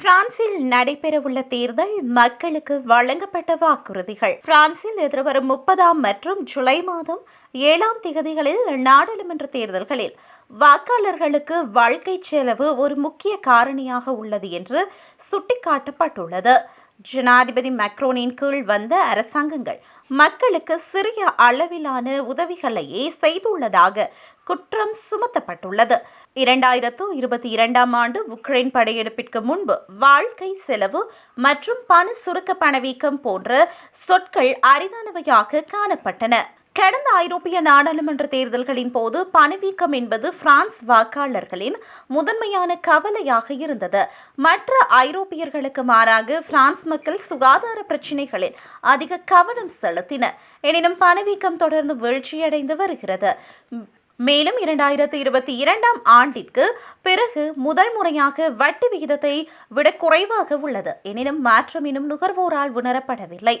பிரான்சில் நடைபெறவுள்ள தேர்தல் மக்களுக்கு வழங்கப்பட்ட வாக்குறுதிகள். பிரான்சில் எதிர்வரும் முப்பதாம் மற்றும் ஜூலை மாதம் ஏழாம் திகதிகளில் நாடாளுமன்ற தேர்தல்களில் வாக்காளர்களுக்கு வாழ்க்கை செலவு ஒரு முக்கிய காரணியாக உள்ளது என்று சுட்டிக்காட்டப்பட்டுள்ளது. ஜனாதிபதி மேக்ரோனின் கீழ் வந்த அரசாங்கங்கள் மக்களுக்கு சிறிய அளவிலான உதவிகளையே செய்துள்ளதாக குற்றம் சுமத்தப்பட்டுள்ளது. இரண்டாயிரத்து இருபத்தி இரண்டாம் ஆண்டு உக்ரைன் படையெடுப்பிற்கு முன்பு வாழ்க்கை செலவு மற்றும் பண சுருக்க பணவீக்கம் போன்ற சொற்கள் அரிதானவையாக காணப்பட்டன. கடந்த ஐரோப்பிய நாடாளுமன்ற தேர்தல்களின் போது பணவீக்கம் என்பது பிரான்ஸ் வாக்காளர்களின் முதன்மையான கவலையாக இருந்தது. மற்ற ஐரோப்பியர்களுக்கு மாறாக பிரான்ஸ் மக்கள் சுகாதார பிரச்சினைகளில் அதிக கவனம் செலுத்தினர். எனினும் பணவீக்கம் தொடர்ந்து வீழ்ச்சியடைந்து வருகிறது. மேலும் இரண்டாயிரத்து இருபத்தி இரண்டாம் ஆண்டிற்கு பிறகு முதல் முறையாக வட்டி விகிதத்தை விட குறைவாக உள்ளது. எனினும் மாற்றம் இன்னும் நுகர்வோரால் உணரப்படவில்லை.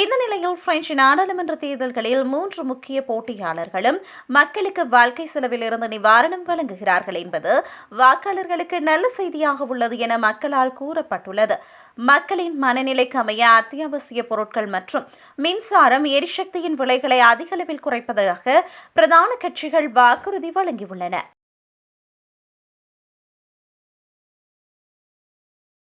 இந்த நிலையில் பிரெஞ்சு நாடாளுமன்ற தேர்தல்களில் மூன்று முக்கிய போட்டியாளர்களும் மக்களுக்கு வாழ்க்கை செலவிலிருந்து நிவாரணம் வழங்குகிறார்கள் என்பது வாக்காளர்களுக்கு நல்ல செய்தியாக உள்ளது என மக்களால் கூறப்பட்டுள்ளது. மக்களின் மனநிலைக்கு அமைய அத்தியாவசிய பொருட்கள் மற்றும் மின்சாரம் எரிசக்தியின் விலைகளை அதிக அளவில் குறைப்பதாக பிரதான கட்சிகள் வாக்குறுதி வழங்கியுள்ளன.